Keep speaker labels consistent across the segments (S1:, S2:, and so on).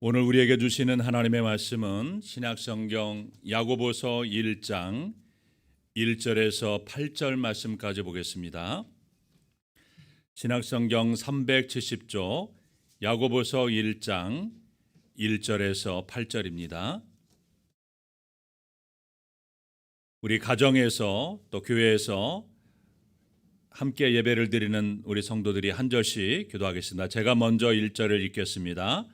S1: 오늘 우리에게 주시는 하나님의 말씀은 신약성경 야고보서 1장 1절에서 8절 말씀까지 보겠습니다. 신약성경 370조 야고보서 1장 1절에서 8절입니다. 우리 가정에서 또 교회에서 함께 예배를 드리는 우리 성도들이 한 절씩 기도하겠습니다. 제가 먼저 1절을 읽겠습니다.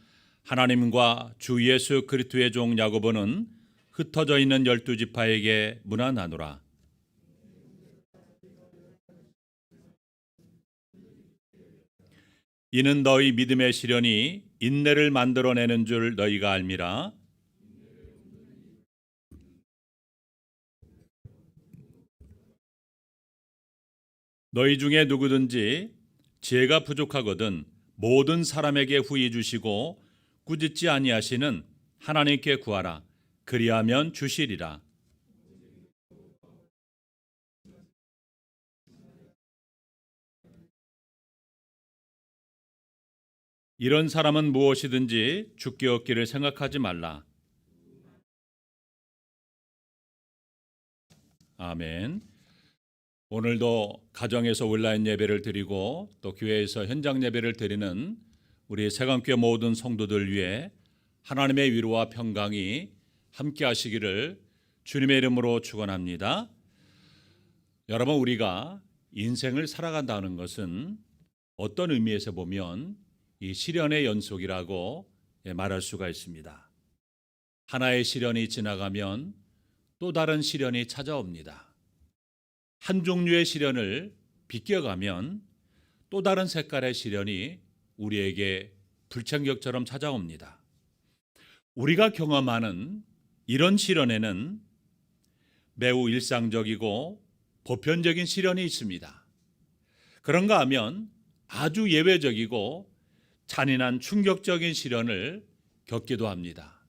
S1: 하나님과 주 예수 그리스도의 종 야고보는 흩어져 있는 열두 지파에게 문안하노라. 이는 너희 믿음의 시련이 인내를 만들어내는 줄 너희가 알미라. 너희 중에 누구든지 지혜가 부족하거든 모든 사람에게 후히 주시고 꾸짖지 아니하시는 하나님께 구하라. 그리하면 주시리라. 이런 사람은 무엇이든지 죽게 얻기를 생각하지 말라. 아멘. 오늘도 가정에서 온라인 예배를 드리고 또 교회에서 현장 예배를 드리는 우리 세강교회 모든 성도들 위해 하나님의 위로와 평강이 함께 하시기를 주님의 이름으로 축원합니다. 여러분 우리가 인생을 살아간다는 것은 어떤 의미에서 보면 이 시련의 연속이라고 예, 말할 수가 있습니다. 하나의 시련이 지나가면 또 다른 시련이 찾아옵니다. 한 종류의 시련을 비껴가면 또 다른 색깔의 시련이 우리에게 불청격처럼 찾아옵니다. 우리가 경험하는 이런 시련에는 매우 일상적이고 보편적인 시련이 있습니다. 그런가 하면 아주 예외적이고 잔인한 충격적인 시련을 겪기도 합니다.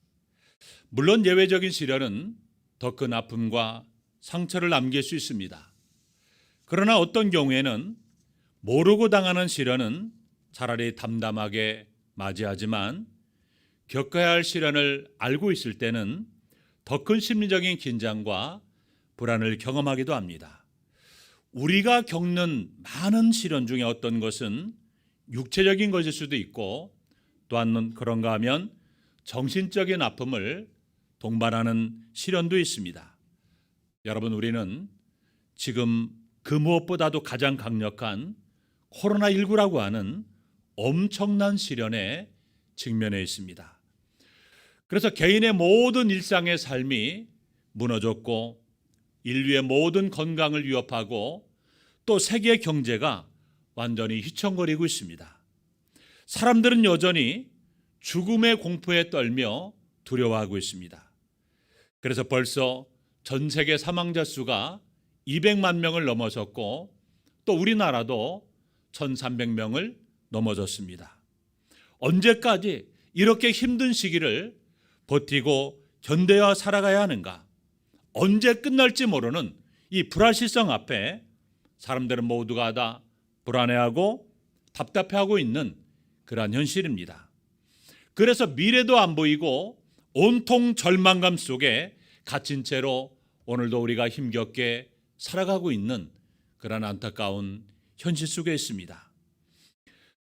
S1: 물론 예외적인 시련은 더 큰 아픔과 상처를 남길 수 있습니다. 그러나 어떤 경우에는 모르고 당하는 시련은 차라리 담담하게 맞이하지만 겪어야 할 시련을 알고 있을 때는 더 큰 심리적인 긴장과 불안을 경험하기도 합니다. 우리가 겪는 많은 시련 중에 어떤 것은 육체적인 것일 수도 있고 또한 그런가 하면 정신적인 아픔을 동반하는 시련도 있습니다. 여러분 우리는 지금 그 무엇보다도 가장 강력한 코로나19라고 하는 엄청난 시련에 직면해 있습니다. 그래서 개인의 모든 일상의 삶이 무너졌고 인류의 모든 건강을 위협하고 또 세계 경제가 완전히 휘청거리고 있습니다. 사람들은 여전히 죽음의 공포에 떨며 두려워하고 있습니다. 그래서 벌써 전 세계 사망자 수가 200만 명을 넘어섰고 또 우리나라도 1,300명을 넘어졌습니다. 언제까지 이렇게 힘든 시기를 버티고 견뎌야 살아가야 하는가? 언제 끝날지 모르는 이 불확실성 앞에 사람들은 모두가 다 불안해하고 답답해하고 있는 그러한 현실입니다. 그래서 미래도 안 보이고 온통 절망감 속에 갇힌 채로 오늘도 우리가 힘겹게 살아가고 있는 그런 안타까운 현실 속에 있습니다.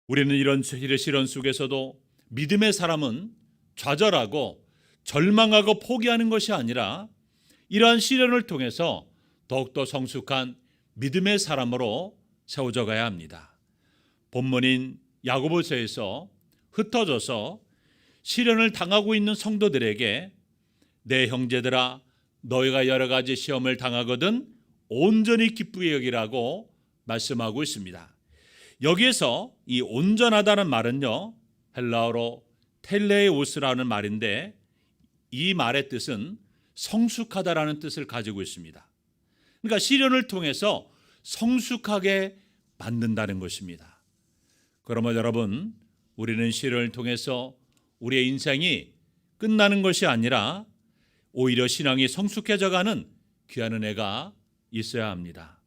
S1: 우리는 이런 시련 속에서도 믿음의 사람은 좌절하고 절망하고 포기하는 것이 아니라 이러한 시련을 통해서 더욱더 성숙한 믿음의 사람으로 세워져 가야 합니다. 본문인 야고보서에서 흩어져서 시련을 당하고 있는 성도들에게 내 형제들아 너희가 여러 가지 시험을 당하거든 온전히 기쁘게 여기라고 말씀하고 있습니다. 여기에서 이 온전하다는 말은요 헬라어로 텔레오스라는 말인데 이 말의 뜻은 성숙하다라는 뜻을 가지고 있습니다. 그러니까 시련을 통해서 성숙하게 만든다는 것입니다. 그러면 여러분 우리는 시련을 통해서 우리의 인생이 끝나는 것이 아니라 오히려 신앙이 성숙해져가는 귀한 은혜가 있어야 합니다.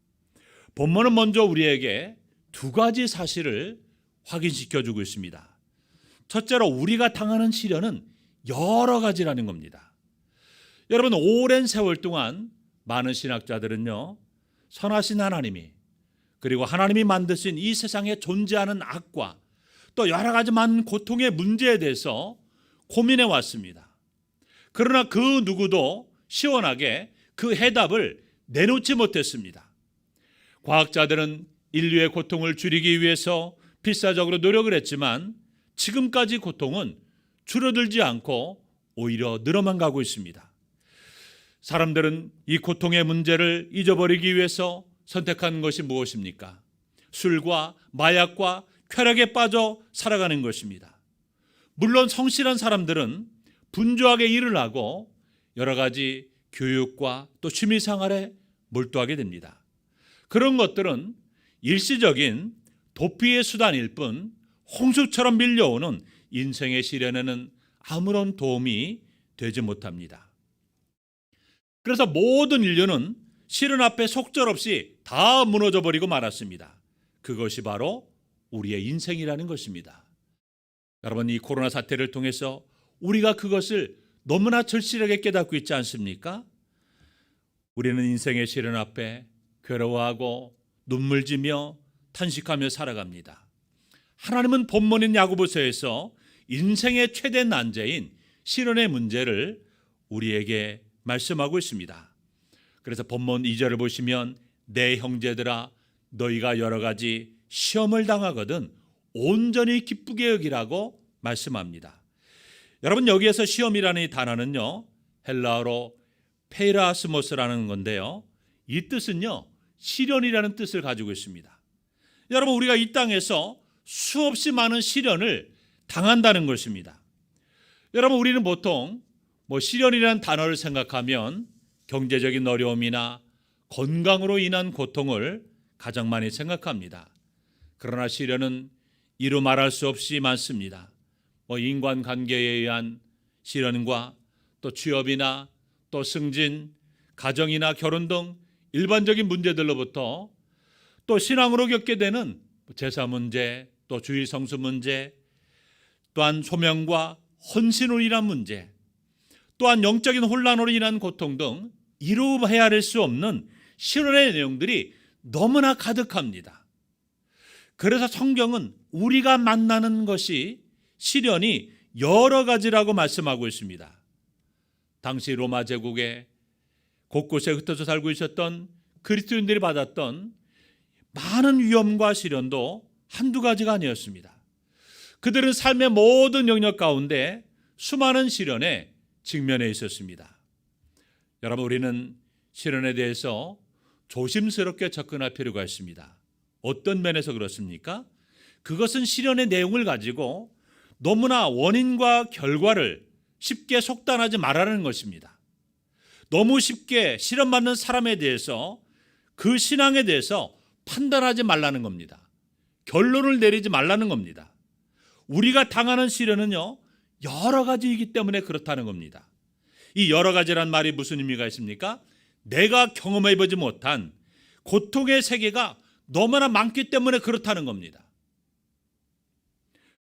S1: 본문은 먼저 우리에게 두 가지 사실을 확인시켜 주고 있습니다. 첫째로 우리가 당하는 시련은 여러 가지라는 겁니다. 여러분 오랜 세월 동안 많은 신학자들은요 선하신 하나님이 그리고 하나님이 만드신 이 세상에 존재하는 악과 또 여러 가지 많은 고통의 문제에 대해서 고민해 왔습니다. 그러나 그 누구도 시원하게 그 해답을 내놓지 못했습니다. 과학자들은 인류의 고통을 줄이기 위해서 필사적으로 노력을 했지만 지금까지 고통은 줄어들지 않고 오히려 늘어만 가고 있습니다. 사람들은 이 고통의 문제를 잊어버리기 위해서 선택한 것이 무엇입니까? 술과 마약과 쾌락에 빠져 살아가는 것입니다. 물론 성실한 사람들은 분주하게 일을 하고 여러 가지 교육과 또 취미 생활에 몰두하게 됩니다. 그런 것들은 일시적인 도피의 수단일 뿐 홍수처럼 밀려오는 인생의 시련에는 아무런 도움이 되지 못합니다. 그래서 모든 인류는 시련 앞에 속절없이 다 무너져 버리고 말았습니다. 그것이 바로 우리의 인생이라는 것입니다. 여러분 이 코로나 사태를 통해서 우리가 그것을 너무나 절실하게 깨닫고 있지 않습니까? 우리는 인생의 시련 앞에 괴로워하고 눈물 지며 탄식하며 살아갑니다. 하나님은 본문인 야고보서에서 인생의 최대 난제인 시련의 문제를 우리에게 말씀하고 있습니다. 그래서 본문 2절을 보시면 내 형제들아 너희가 여러 가지 시험을 당하거든 온전히 기쁘게 여기라고 말씀합니다. 여러분 여기에서 시험이라는 이 단어는요 헬라어로 페이라스모스라는 건데요 이 뜻은요 시련이라는 뜻을 가지고 있습니다. 여러분 우리가 이 땅에서 수없이 많은 시련을 당한다는 것입니다. 여러분 우리는 보통 뭐 시련이라는 단어를 생각하면 경제적인 어려움이나 건강으로 인한 고통을 가장 많이 생각합니다. 그러나 시련은 이루 말할 수 없이 많습니다. 뭐 인간 관계에 의한 시련과 또 취업이나 또 승진, 가정이나 결혼 등 일반적인 문제들로부터 또 신앙으로 겪게 되는 제사 문제, 또 주일 성수 문제, 또한 소명과 헌신으로 인한 문제, 또한 영적인 혼란으로 인한 고통 등 이루 헤아릴 수 없는 실현의 내용들이 너무나 가득합니다. 그래서 성경은 우리가 만나는 것이 시련이 여러 가지라고 말씀하고 있습니다. 당시 로마 제국에 곳곳에 흩어져 살고 있었던 그리스도인들이 받았던 많은 위험과 시련도 한두 가지가 아니었습니다. 그들은 삶의 모든 영역 가운데 수많은 시련에 직면해 있었습니다. 여러분 우리는 시련에 대해서 조심스럽게 접근할 필요가 있습니다. 어떤 면에서 그렇습니까? 그것은 시련의 내용을 가지고 너무나 원인과 결과를 쉽게 속단하지 말라는 것입니다. 너무 쉽게 실험받는 사람에 대해서 그 신앙에 대해서 판단하지 말라는 겁니다. 결론을 내리지 말라는 겁니다. 우리가 당하는 시련은요, 여러 가지이기 때문에 그렇다는 겁니다. 이 여러 가지란 말이 무슨 의미가 있습니까? 내가 경험해 보지 못한 고통의 세계가 너무나 많기 때문에 그렇다는 겁니다.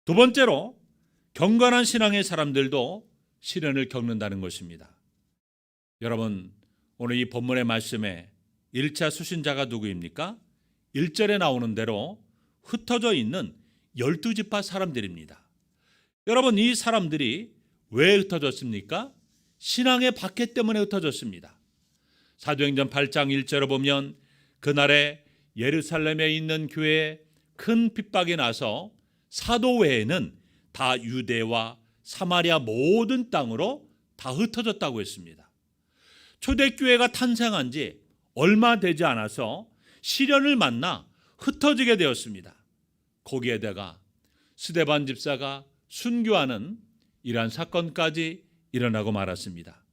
S1: 두 번째로 경건한 신앙의 사람들도 시련을 겪는다는 것입니다. 여러분, 오늘 이 본문의 말씀에 1차 수신자가 누구입니까? 1절에 나오는 대로 흩어져 있는 12지파 사람들입니다. 여러분, 이 사람들이 왜 흩어졌습니까? 신앙의 박해 때문에 흩어졌습니다. 사도행전 8장 1절을 보면 그날에 예루살렘에 있는 교회에 큰 핍박이 나서 사도 외에는 다 유대와 사마리아 모든 땅으로 다 흩어졌다고 했습니다. 초대교회가 탄생한 지 얼마 되지 않아서 시련을 만나 흩어지게 되었습니다. 거기에다가 스데반 집사가 순교하는 이러한 사건까지 일어나고 말았습니다.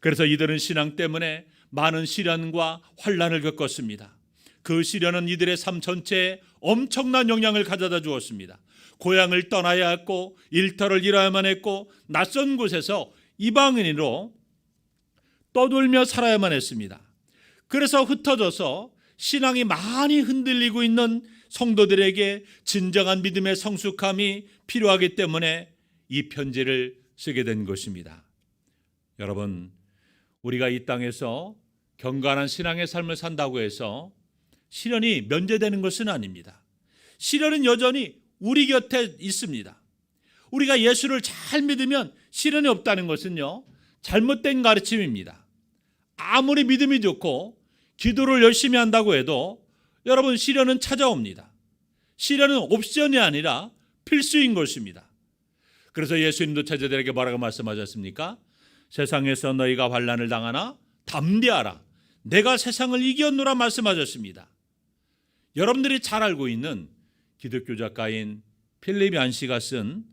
S1: 그래서 이들은 신앙 때문에 많은 시련과 환란을 겪었습니다. 그 시련은 이들의 삶 전체에 엄청난 영향을 가져다 주었습니다. 고향을 떠나야 했고 일터를 잃어야만 했고 낯선 곳에서 이방인으로 떠돌며 살아야만 했습니다. 그래서 흩어져서 신앙이 많이 흔들리고 있는 성도들에게 진정한 믿음의 성숙함이 필요하기 때문에 이 편지를 쓰게 된 것입니다. 여러분, 우리가 이 땅에서 경건한 신앙의 삶을 산다고 해서 시련이 면제되는 것은 아닙니다. 시련은 여전히 우리 곁에 있습니다. 우리가 예수를 잘 믿으면 시련이 없다는 것은요, 잘못된 가르침입니다. 아무리 믿음이 좋고 기도를 열심히 한다고 해도 여러분 시련은 찾아옵니다. 시련은 옵션이 아니라 필수인 것입니다. 그래서 예수님도 제자들에게 뭐라고 말씀하셨습니까? 세상에서 너희가 환란을 당하나 담대하라. 내가 세상을 이겼노라 말씀하셨습니다. 여러분들이 잘 알고 있는 기독교 작가인 필립 얀 씨가 쓴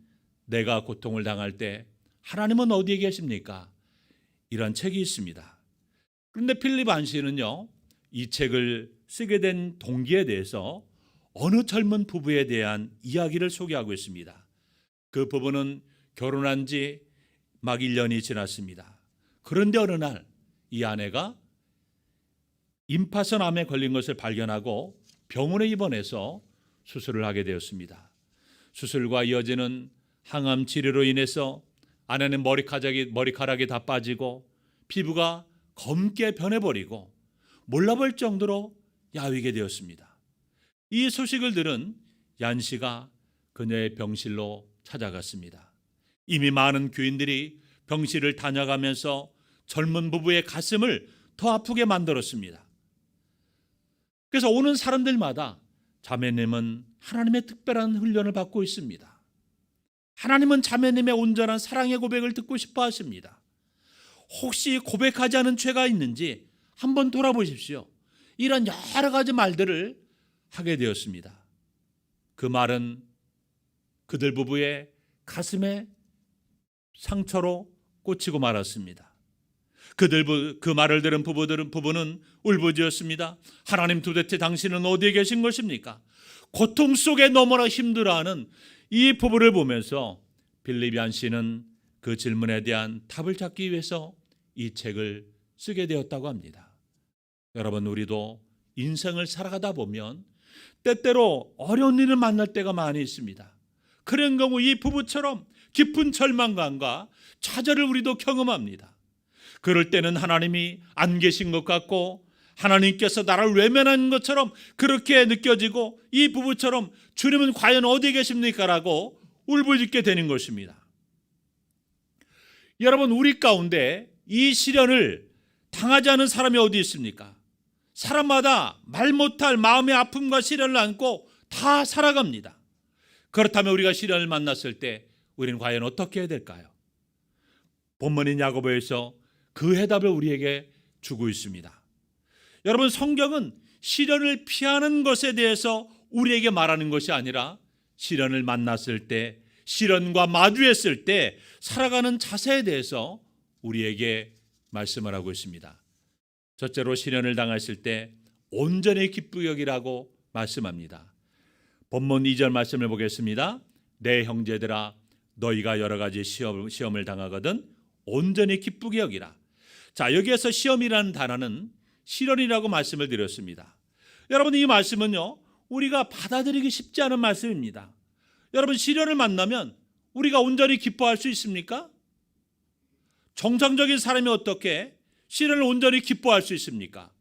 S1: 내가 고통을 당할 때 하나님은 어디에 계십니까? 이런 책이 있습니다. 그런데 필립 안 씨는요, 이 책을 쓰게 된 동기에 대해서 어느 젊은 부부에 대한 이야기를 소개하고 있습니다. 그 부부는 결혼한 지 막 1년이 지났습니다. 그런데 어느 날 이 아내가 임파선암에 걸린 것을 발견하고 병원에 입원해서 수술을 하게 되었습니다. 수술과 이어지는 항암 치료로 인해서 아내는 머리카락이, 머리카락이 다 빠지고 피부가 검게 변해버리고 몰라볼 정도로 야위게 되었습니다. 이 소식을 들은 얀 씨가 그녀의 병실로 찾아갔습니다. 이미 많은 교인들이 병실을 다녀가면서 젊은 부부의 가슴을 더 아프게 만들었습니다. 그래서 오는 사람들마다 자매님은 하나님의 특별한 훈련을 받고 있습니다. 하나님은 자매님의 온전한 사랑의 고백을 듣고 싶어 하십니다. 혹시 고백하지 않은 죄가 있는지 한번 돌아보십시오. 이런 여러 가지 말들을 하게 되었습니다. 그 말은 그들 부부의 가슴에 상처로 꽂히고 말았습니다. 그들 부, 그 말을 들은 부부들은 부부는 울부짖었습니다. 하나님 도대체 당신은 어디에 계신 것입니까? 고통 속에 너무나 힘들어하는 이 부부를 보면서 빌리비안 씨는 그 질문에 대한 답을 찾기 위해서 이 책을 쓰게 되었다고 합니다. 여러분 우리도 인생을 살아가다 보면 때때로 어려운 일을 만날 때가 많이 있습니다. 그런 경우 이 부부처럼 깊은 절망감과 좌절을 우리도 경험합니다. 그럴 때는 하나님이 안 계신 것 같고 하나님께서 나를 외면한 것처럼 그렇게 느껴지고 이 부부처럼 주님은 과연 어디에 계십니까? 라고 울부짖게 되는 것입니다. 여러분 우리 가운데 이 시련을 당하지 않은 사람이 어디 있습니까? 사람마다 말 못할 마음의 아픔과 시련을 안고 다 살아갑니다. 그렇다면 우리가 시련을 만났을 때 우리는 과연 어떻게 해야 될까요? 본문인 야고보에서 그 해답을 우리에게 주고 있습니다. 여러분 성경은 시련을 피하는 것에 대해서 우리에게 말하는 것이 아니라 시련을 만났을 때 시련과 마주했을 때 살아가는 자세에 대해서 우리에게 말씀을 하고 있습니다. 첫째로 시련을 당했을 때 온전히 기쁘게 여기라고 말씀합니다. 본문 2절 말씀을 보겠습니다. 내 형제들아 너희가 여러 가지 시험, 시험을 당하거든 온전히 기쁘게 여기라. 자 여기에서 시험이라는 단어는 시련이라고 말씀을 드렸습니다. 여러분 이 말씀은요 우리가 받아들이기 쉽지 않은 말씀입니다. 여러분 시련을 만나면 우리가 온전히 기뻐할 수 있습니까? 정상적인 사람이 어떻게 시련을 온전히 기뻐할 수 있습니까?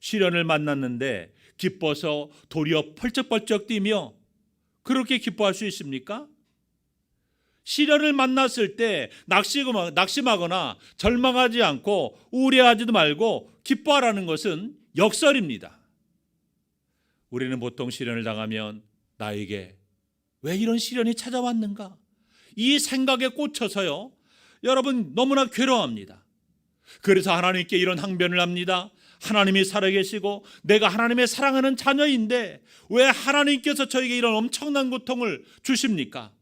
S1: 시련을 만났는데 기뻐서 도리어 펄쩍펄쩍 뛰며 그렇게 기뻐할 수 있습니까? 시련을 만났을 때 낙심하거나 절망하지 않고 우려하지도 말고 기뻐하라는 것은 역설입니다. 우리는 보통 시련을 당하면 나에게 왜 이런 시련이 찾아왔는가? 이 생각에 꽂혀서요. 여러분 너무나 괴로워합니다. 그래서 하나님께 이런 항변을 합니다. 하나님이 살아계시고 내가 하나님의 사랑하는 자녀인데 왜 하나님께서 저에게 이런 엄청난 고통을 주십니까?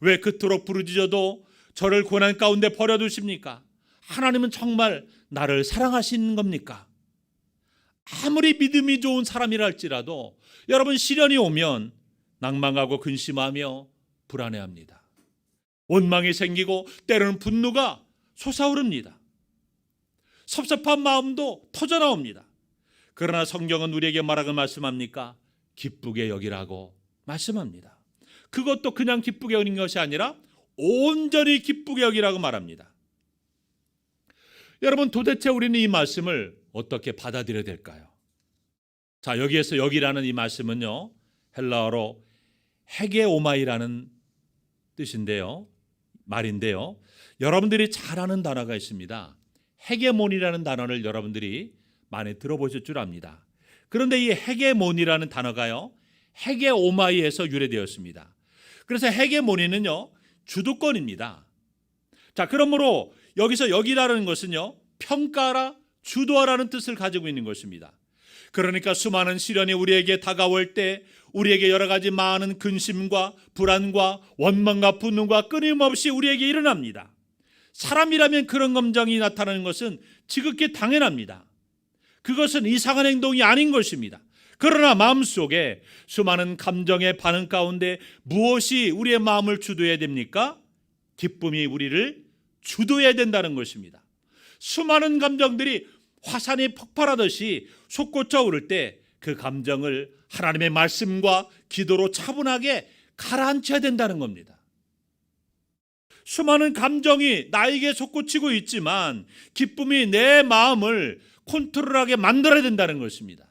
S1: 왜 그토록 부르짖어도 저를 고난 가운데 버려두십니까? 하나님은 정말 나를 사랑하시는 겁니까? 아무리 믿음이 좋은 사람이라 할지라도 여러분 시련이 오면 낭망하고 근심하며 불안해합니다. 원망이 생기고 때로는 분노가 솟아오릅니다. 섭섭한 마음도 터져 나옵니다. 그러나 성경은 우리에게 말하고 말씀합니까? 기쁘게 여기라고 말씀합니다. 그것도 그냥 기쁘게 여기는 것이 아니라 온전히 기쁘게 여기라고 말합니다. 여러분 도대체 우리는 이 말씀을 어떻게 받아들여야 될까요? 자, 여기에서 여기라는 이 말씀은요. 헬라어로 헤게오마이라는 뜻인데요. 말인데요. 여러분들이 잘 아는 단어가 있습니다. 헤게몬이라는 단어를 여러분들이 많이 들어보실 줄 압니다. 그런데 이 헤게몬이라는 단어가요. 헤게오마이에서 유래되었습니다. 그래서 헤게모니는요. 주도권입니다. 자, 그러므로 여기서 여기라는 것은요. 평가라 주도하라는 뜻을 가지고 있는 것입니다. 그러니까 수많은 시련이 우리에게 다가올 때 우리에게 여러 가지 많은 근심과 불안과 원망과 분노가 끊임없이 우리에게 일어납니다. 사람이라면 그런 감정이 나타나는 것은 지극히 당연합니다. 그것은 이상한 행동이 아닌 것입니다. 그러나 마음속에 수많은 감정의 반응 가운데 무엇이 우리의 마음을 주도해야 됩니까? 기쁨이 우리를 주도해야 된다는 것입니다. 수많은 감정들이 화산이 폭발하듯이 솟구쳐 오를 때 그 감정을 하나님의 말씀과 기도로 차분하게 가라앉혀야 된다는 겁니다. 수많은 감정이 나에게 솟구치고 있지만 기쁨이 내 마음을 컨트롤하게 만들어야 된다는 것입니다.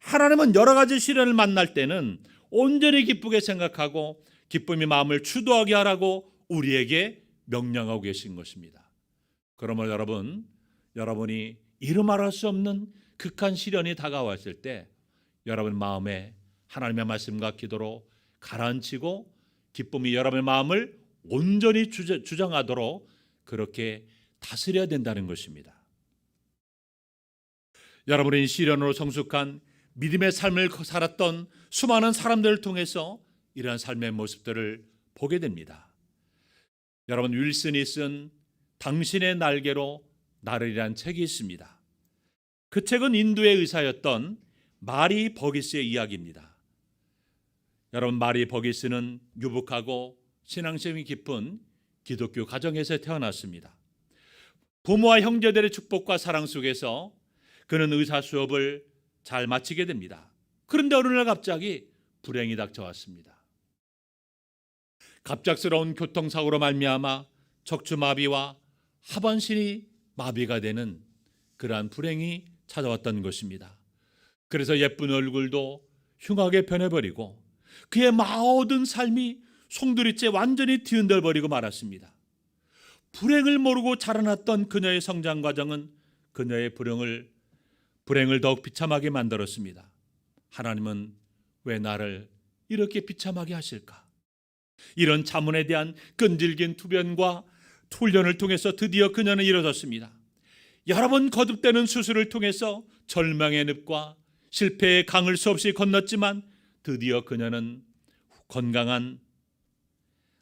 S1: 하나님은 여러 가지 시련을 만날 때는 온전히 기쁘게 생각하고 기쁨이 마음을 주도하게 하라고 우리에게 명령하고 계신 것입니다. 그러면 여러분, 여러분이 이름 말할 수 없는 극한 시련이 다가왔을 때 여러분 마음에 하나님의 말씀과 기도로 가라앉히고 기쁨이 여러분의 마음을 온전히 주장하도록 그렇게 다스려야 된다는 것입니다. 여러분이 시련으로 성숙한 믿음의 삶을 살았던 수많은 사람들을 통해서 이러한 삶의 모습들을 보게 됩니다. 여러분 윌슨이 쓴 당신의 날개로 나르리란 책이 있습니다. 그 책은 인도의 의사였던 마리 버기스의 이야기입니다. 여러분 마리 버기스는 유복하고 신앙심이 깊은 기독교 가정에서 태어났습니다. 부모와 형제들의 축복과 사랑 속에서 그는 의사 수업을 잘 마치게 됩니다. 그런데 어느 날 갑자기 불행이 닥쳐왔습니다. 갑작스러운 교통사고로 말미암아 척추마비와 하반신이 마비가 되는 그러한 불행이 찾아왔던 것입니다. 그래서 예쁜 얼굴도 흉하게 변해버리고 그의 모든 삶이 송두리째 완전히 뒤흔들버리고 말았습니다. 불행을 모르고 자라났던 그녀의 성장 과정은 그녀의 불행을 불행을 더욱 비참하게 만들었습니다. 하나님은 왜 나를 이렇게 비참하게 하실까? 이런 자문에 대한 끈질긴 투변과 훈련을 통해서 드디어 그녀는 이뤄졌습니다. 여러 번 거듭되는 수술을 통해서 절망의 늪과 실패의 강을 수없이 건넜지만 드디어 그녀는 건강한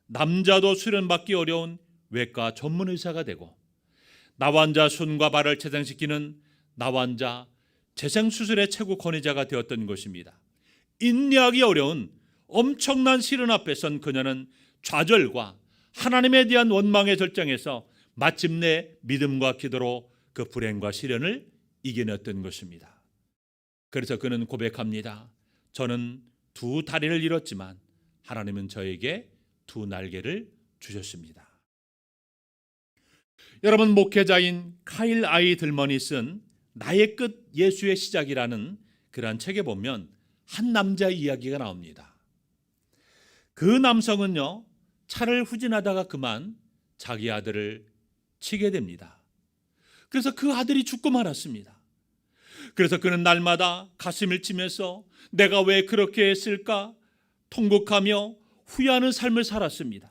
S1: 남자도 수련받기 어려운 외과 전문 의사가 되고 나환자 손과 발을 재생시키는 나환자 재생 수술의 최고 권위자가 되었던 것입니다. 인내하기 어려운 엄청난 시련 앞에 선 그녀는 좌절과 하나님에 대한 원망의 절정에서 마침내 믿음과 기도로 그 불행과 시련을 이겨냈던 것입니다. 그래서 그는 고백합니다. 저는 두 다리를 잃었지만 하나님은 저에게 두 날개를 주셨습니다. 여러분 목회자인 카일 아이 들머니 쓴 나의 끝 예수의 시작이라는 그러한 책에 보면 한 남자의 이야기가 나옵니다. 그 남성은요 차를 후진하다가 그만 자기 아들을 치게 됩니다. 그래서 그 아들이 죽고 말았습니다. 그래서 그는 날마다 가슴을 치면서 내가 왜 그렇게 했을까 통곡하며 후회하는 삶을 살았습니다.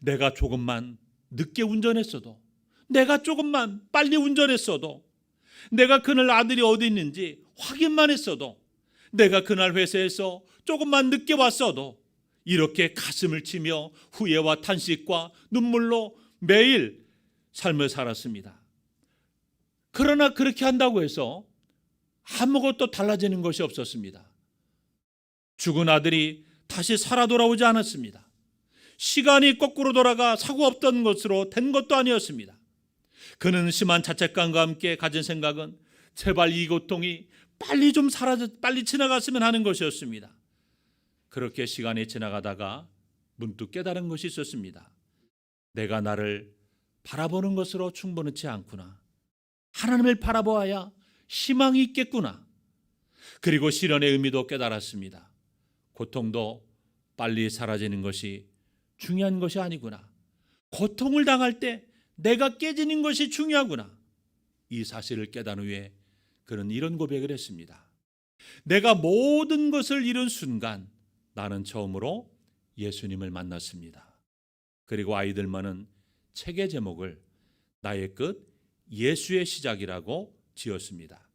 S1: 내가 조금만 늦게 운전했어도, 내가 조금만 빨리 운전했어도, 내가 그날 아들이 어디 있는지 확인만 했어도, 내가 그날 회사에서 조금만 늦게 왔어도, 이렇게 가슴을 치며 후회와 탄식과 눈물로 매일 삶을 살았습니다. 그러나 그렇게 한다고 해서 아무것도 달라지는 것이 없었습니다. 죽은 아들이 다시 살아 돌아오지 않았습니다. 시간이 거꾸로 돌아가 사고 없던 것으로 된 것도 아니었습니다. 그는 심한 자책감과 함께 가진 생각은 제발 이 고통이 빨리 좀 사라져 빨리 지나갔으면 하는 것이었습니다. 그렇게 시간이 지나가다가 문득 깨달은 것이 있었습니다. 내가 나를 바라보는 것으로 충분치 않구나. 하나님을 바라보아야 희망이 있겠구나. 그리고 시련의 의미도 깨달았습니다. 고통도 빨리 사라지는 것이 중요한 것이 아니구나. 고통을 당할 때 내가 깨지는 것이 중요하구나. 이 사실을 깨달은 후에 그는 이런 고백을 했습니다. 내가 모든 것을 잃은 순간 나는 처음으로 예수님을 만났습니다. 그리고 아이들만은 책의 제목을 나의 끝 예수의 시작이라고 지었습니다.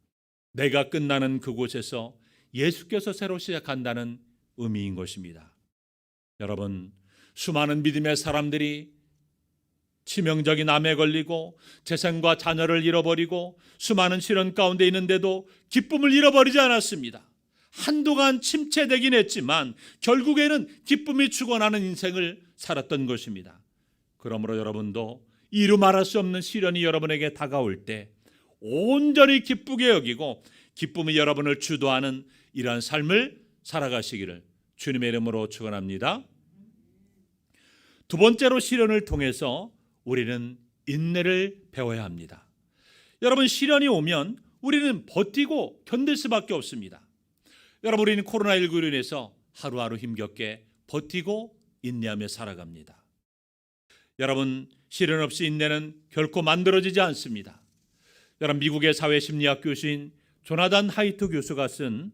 S1: 내가 끝나는 그곳에서 예수께서 새로 시작한다는 의미인 것입니다. 여러분, 수많은 믿음의 사람들이 치명적인 암에 걸리고 재산과 자녀를 잃어버리고 수많은 시련 가운데 있는데도 기쁨을 잃어버리지 않았습니다. 한동안 침체되긴 했지만 결국에는 기쁨이 죽어나는 인생을 살았던 것입니다. 그러므로 여러분도 이루 말할 수 없는 시련이 여러분에게 다가올 때 온전히 기쁘게 여기고 기쁨이 여러분을 주도하는 이러한 삶을 살아가시기를 주님의 이름으로 축원합니다. 두 번째로 시련을 통해서 우리는 인내를 배워야 합니다. 여러분 시련이 오면 우리는 버티고 견딜 수밖에 없습니다. 여러분 우리는 코로나19로 인해서 하루하루 힘겹게 버티고 인내하며 살아갑니다. 여러분 시련 없이 인내는 결코 만들어지지 않습니다. 여러분 미국의 사회 심리학 교수인 조나단 하이토 교수가 쓴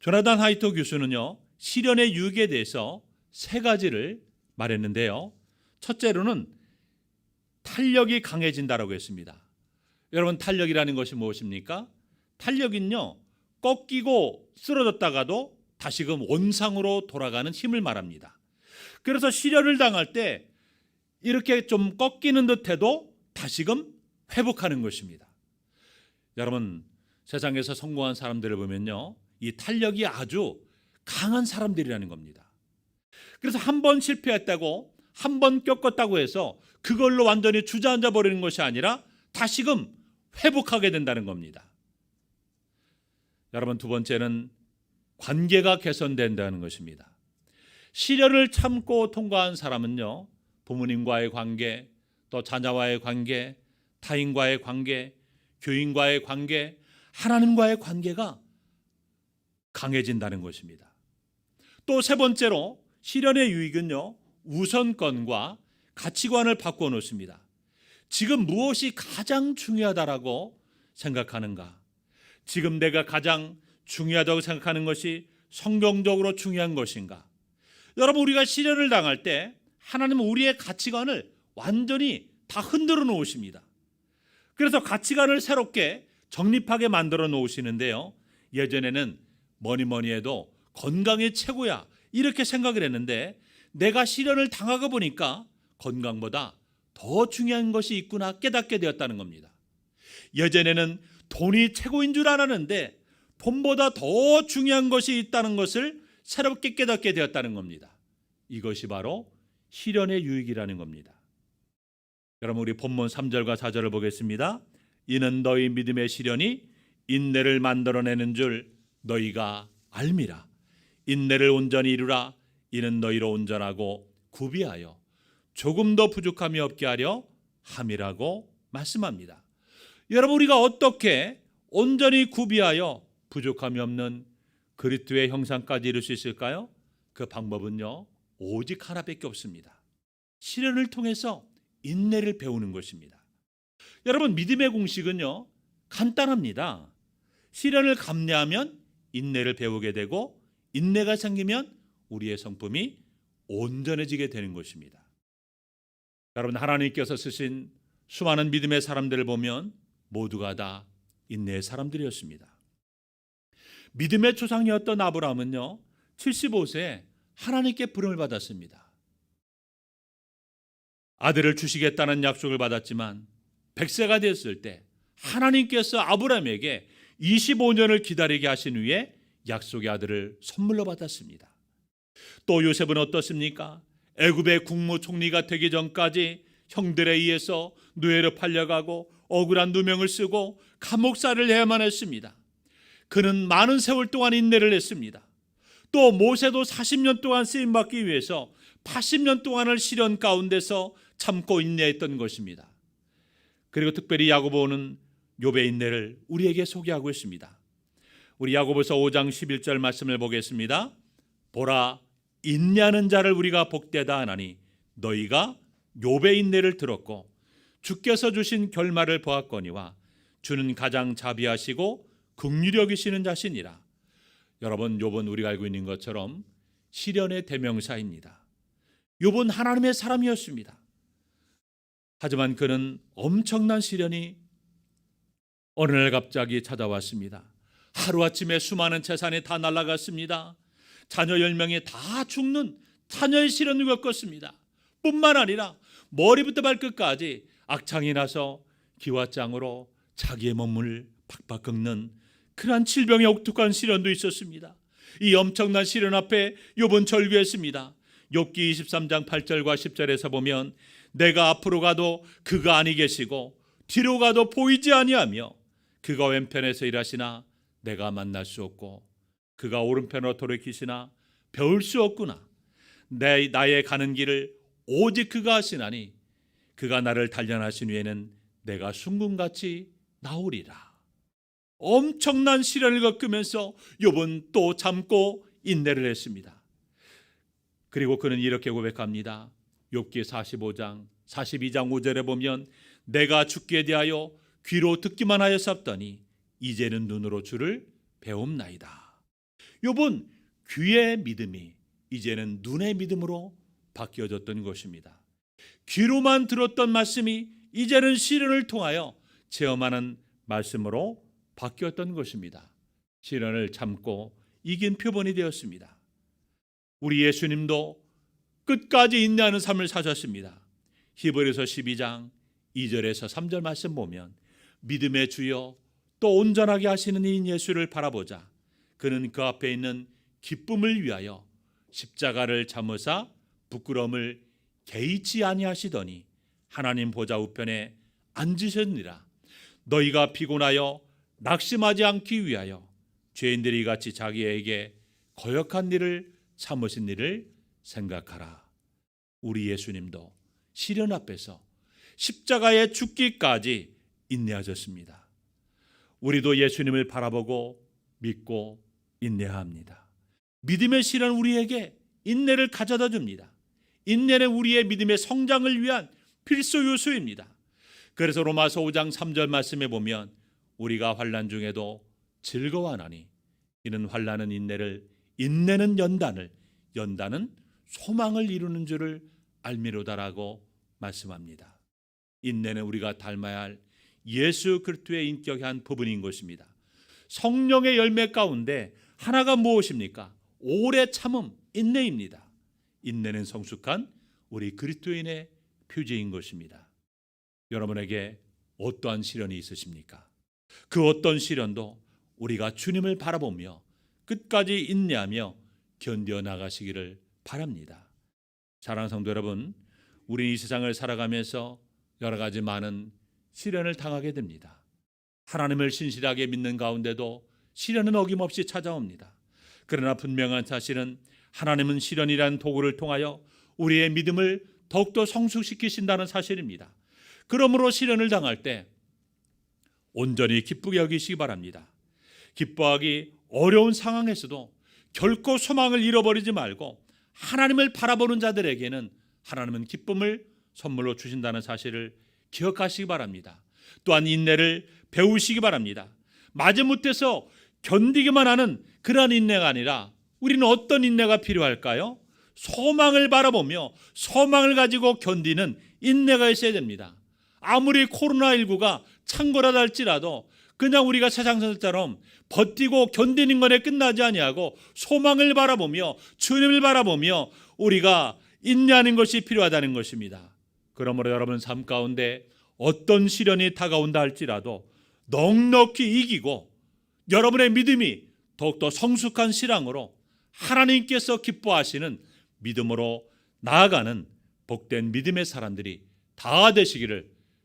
S1: 조나단 하이토 교수는요 시련의 유익에 대해서 세 가지를 말했는데요. 첫째로는 탄력이 강해진다라고 했습니다. 여러분 탄력이라는 것이 무엇입니까? 탄력은요 꺾이고 쓰러졌다가도 다시금 원상으로 돌아가는 힘을 말합니다. 그래서 시련을 당할 때 이렇게 좀 꺾이는 듯해도 다시금 회복하는 것입니다. 여러분 세상에서 성공한 사람들을 보면요 이 탄력이 아주 강한 사람들이라는 겁니다. 그래서 한 번 실패했다고 한번 꺾었다고 해서 그걸로 완전히 주저앉아 버리는 것이 아니라 다시금 회복하게 된다는 겁니다. 여러분 두 번째는 관계가 개선된다는 것입니다. 시련을 참고 통과한 사람은요. 부모님과의 관계, 또 자녀와의 관계, 타인과의 관계, 교인과의 관계, 하나님과의 관계가 강해진다는 것입니다. 또 세 번째로 시련의 유익은요. 우선권과 가치관을 바꿔 놓습니다. 지금 무엇이 가장 중요하다라고 생각하는가? 지금 내가 가장 중요하다고 생각하는 것이 성경적으로 중요한 것인가? 여러분 우리가 시련을 당할 때 하나님은 우리의 가치관을 완전히 다 흔들어 놓으십니다. 그래서 가치관을 새롭게 정립하게 만들어 놓으시는데요. 예전에는 뭐니 뭐니 해도 건강이 최고야 이렇게 생각을 했는데 내가 시련을 당하고 보니까 건강보다 더 중요한 것이 있구나 깨닫게 되었다는 겁니다. 예전에는 돈이 최고인 줄 알았는데 돈보다 더 중요한 것이 있다는 것을 새롭게 깨닫게 되었다는 겁니다. 이것이 바로 시련의 유익이라는 겁니다. 여러분 우리 본문 3절과 4절을 보겠습니다. 이는 너희 믿음의 시련이 인내를 만들어내는 줄 너희가 알미라. 인내를 온전히 이루라. 이는 너희로 온전하고 구비하여 조금 더 부족함이 없게 하려 함이라고 말씀합니다. 여러분 우리가 어떻게 온전히 구비하여 부족함이 없는 그리스도의 형상까지 이룰 수 있을까요? 그 방법은요. 오직 하나밖에 없습니다. 시련을 통해서 인내를 배우는 것입니다. 여러분 믿음의 공식은요. 간단합니다. 시련을 감내하면 인내를 배우게 되고 인내가 생기면 우리의 성품이 온전해지게 되는 것입니다. 여러분 하나님께서 쓰신 수많은 믿음의 사람들을 보면 모두가 다 인내의 사람들이었습니다. 믿음의 조상이었던 아브라함은요. 75세에 하나님께 부름을 받았습니다. 아들을 주시겠다는 약속을 받았지만 100세가 됐을 때 하나님께서 아브라함에게 25년을 기다리게 하신 후에 약속의 아들을 선물로 받았습니다. 또 요셉은 어떻습니까? 애굽의 국무총리가 되기 전까지 형들에 의해서 노예로 팔려가고 억울한 누명을 쓰고 감옥살을 해야만 했습니다. 그는 많은 세월 동안 인내를 했습니다. 또 모세도 40년 동안 쓰임 받기 위해서 80년 동안을 시련 가운데서 참고 인내했던 것입니다. 그리고 특별히 야고보는 욥의 인내를 우리에게 소개하고 있습니다. 우리 야고보서 5장 11절 말씀을 보겠습니다. 보라 인내하는 자를 우리가 복되다 하나니 너희가 욥의 인내를 들었고 주께서 주신 결말을 보았거니와 주는 가장 자비하시고 긍휼히 여기시는 자신이라. 여러분 욥은 우리가 알고 있는 것처럼 시련의 대명사입니다. 욥은 하나님의 사람이었습니다. 하지만 그는 엄청난 시련이 어느 날 갑자기 찾아왔습니다. 하루아침에 수많은 재산이 다 날아갔습니다. 자녀 10명이 다 죽는 자녀의 시련을 겪었습니다. 뿐만 아니라 머리부터 발끝까지 악창이 나서 기와장으로 자기의 몸을 팍팍 긁는 그러한 질병의 옥tuk한 시련도 있었습니다. 이 엄청난 시련 앞에 욥은 절규했습니다. 욥기 23장 8절과 10절에서 보면 내가 앞으로 가도 그가 아니 계시고 뒤로 가도 보이지 아니하며 그가 왼편에서 일하시나 내가 만날 수 없고 그가 오른편으로 돌이키시나 배울 수 없구나. 내 나의 가는 길을 오직 그가 하시나니 그가 나를 단련하신 후에는 내가 순금같이 나오리라. 엄청난 시련을 겪으면서 욥은 또 참고 인내를 했습니다. 그리고 그는 이렇게 고백합니다. 욥기 45장 42장 5절에 보면 내가 죽기에 대하여 귀로 듣기만 하였었더니 이제는 눈으로 주를 배움나이다. 욥은 귀의 믿음이 이제는 눈의 믿음으로 바뀌어졌던 것입니다. 귀로만 들었던 말씀이 이제는 시련을 통하여 체험하는 말씀으로 바뀌었던 것입니다. 시련을 참고 이긴 표본이 되었습니다. 우리 예수님도 끝까지 인내하는 삶을 사셨습니다. 히브리서 12장 2절에서 3절 말씀 보면 믿음의 주여 또 온전하게 하시는 이 예수를 바라보자. 그는 그 앞에 있는 기쁨을 위하여 십자가를 참으사 부끄러움을 개의치 아니하시더니 하나님 보좌 우편에 앉으셨느라 너희가 피곤하여 낙심하지 않기 위하여 죄인들이 같이 자기에게 거역한 일을 참으신 일을 생각하라. 우리 예수님도 시련 앞에서 십자가에 죽기까지 인내하셨습니다. 우리도 예수님을 바라보고 믿고 인내합니다. 믿음의 시련 우리에게 인내를 가져다 줍니다. 인내는 우리의 믿음의 성장을 위한 필수 요소입니다. 그래서 로마서 5장 3절 말씀에 보면 우리가 환난 중에도 즐거워하나니 이는 환난은 인내를 인내는 연단을 연단은 소망을 이루는 줄을 알미로다라고 말씀합니다. 인내는 우리가 닮아야 할 예수 그리스도의 인격의 한 부분인 것입니다. 성령의 열매 가운데 하나가 무엇입니까? 오래 참음, 인내입니다. 인내는 성숙한 우리 그리스도인의 표지인 것입니다. 여러분에게 어떠한 시련이 있으십니까? 그 어떤 시련도 우리가 주님을 바라보며 끝까지 인내하며 견뎌 나가시기를 바랍니다. 사랑하는 성도 여러분, 우리 이 세상을 살아가면서 여러 가지 많은 시련을 당하게 됩니다. 하나님을 신실하게 믿는 가운데도 시련은 어김없이 찾아옵니다. 그러나 분명한 사실은 하나님은 시련이란 도구를 통하여 우리의 믿음을 더욱더 성숙시키신다는 사실입니다. 그러므로 시련을 당할 때 온전히 기쁘게 여기시기 바랍니다. 기뻐하기 어려운 상황에서도 결코 소망을 잃어버리지 말고 하나님을 바라보는 자들에게는 하나님은 기쁨을 선물로 주신다는 사실을 기억하시기 바랍니다. 또한 인내를 배우시기 바랍니다. 마지못해서 견디기만 하는 그러한 인내가 아니라 우리는 어떤 인내가 필요할까요? 소망을 바라보며 소망을 가지고 견디는 인내가 있어야 됩니다. 아무리 코로나19가 창궐하다 할지라도 그냥 우리가 세상 사람처럼 버티고 견디는 것에 끝나지 아니하고 소망을 바라보며 주님을 바라보며 우리가 인내하는 것이 필요하다는 것입니다. 그러므로 여러분 삶 가운데 어떤 시련이 다가온다 할지라도 넉넉히 이기고 여러분의 믿음이 더욱더 성숙한 신앙으로 하나님께서 기뻐하시는 믿음으로 나아가는 복된 믿음의 사람들이 다 되시기를